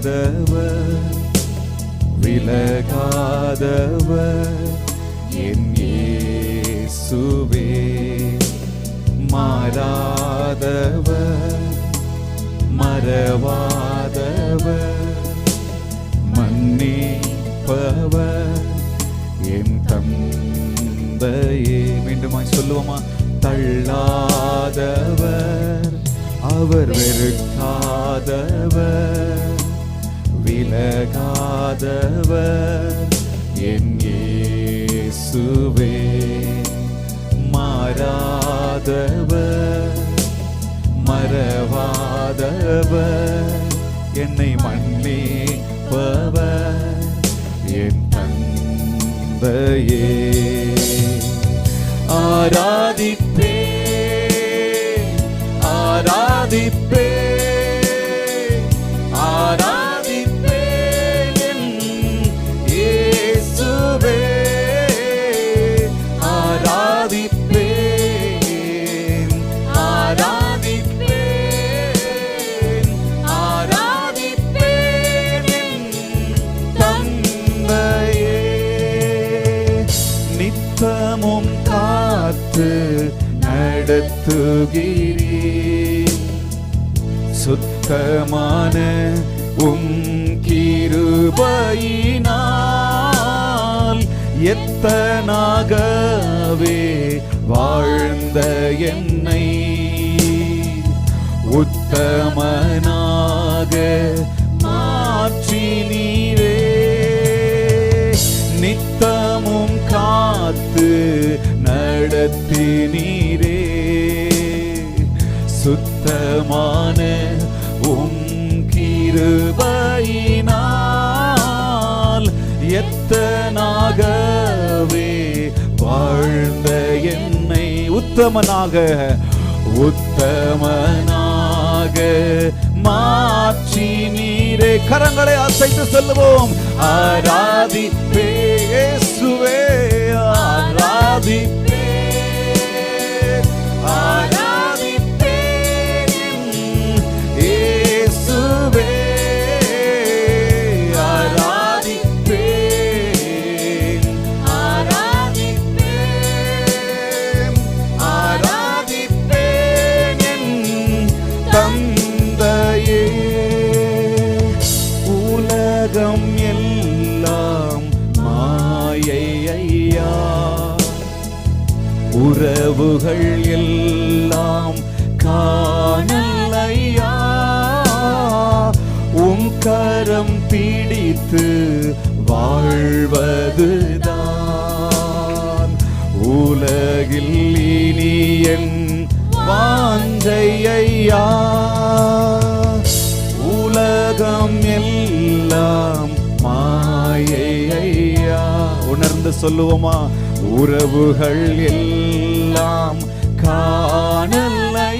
வெறுக்காதவர் விலகாதவர் என் இயேசுவே மாறாதவர் மறவாதவர் மன்னிப்பவர் என் தந்தையே. மீண்டுமாய் சொல்லுவோமா? தள்ளாதவர் அவர் வெறுக்காதவர் விலகாதவர். என் இயேசுவே மாறாதவர் மறவாதவர். என்னை மன்னிப்பவர் என் தந்தையே. ஆராதிப்பே ஆராதிப்பே ஆராதிப்பே இயேசுவே ஆராதிப்பேன் ஆராதிப்பேன் ஆராதிப்பேன் தந்தையே. நித்தமும் காத்து நடத்துகிறீர். சுத்தமான உம் கிருபையினால் எத்தனாகவே வாழ்ந்த என்னை? உத்தமனாக மாற்றினீரே. நித்தமும் காத்து நடத்தினீரே. சுத்தமான உம் கிருபையினால் எத்தனாகவே வாழ்ந்த என்னை உத்தமனாக உத்தமனாக மாற்றி நீரே. கரங்களை அசைத்து சொல்லுவோம். ஆராதி பேசுவே உலகம் எல்லாம் மாயையா உறவுகள் எல்லாம் காணல் ஐயா உம் கரம் பிடித்து வாழ்வ தொடர்ந்து சொல்லுவோமா? உறவுகள் எல்லாம் காணலை.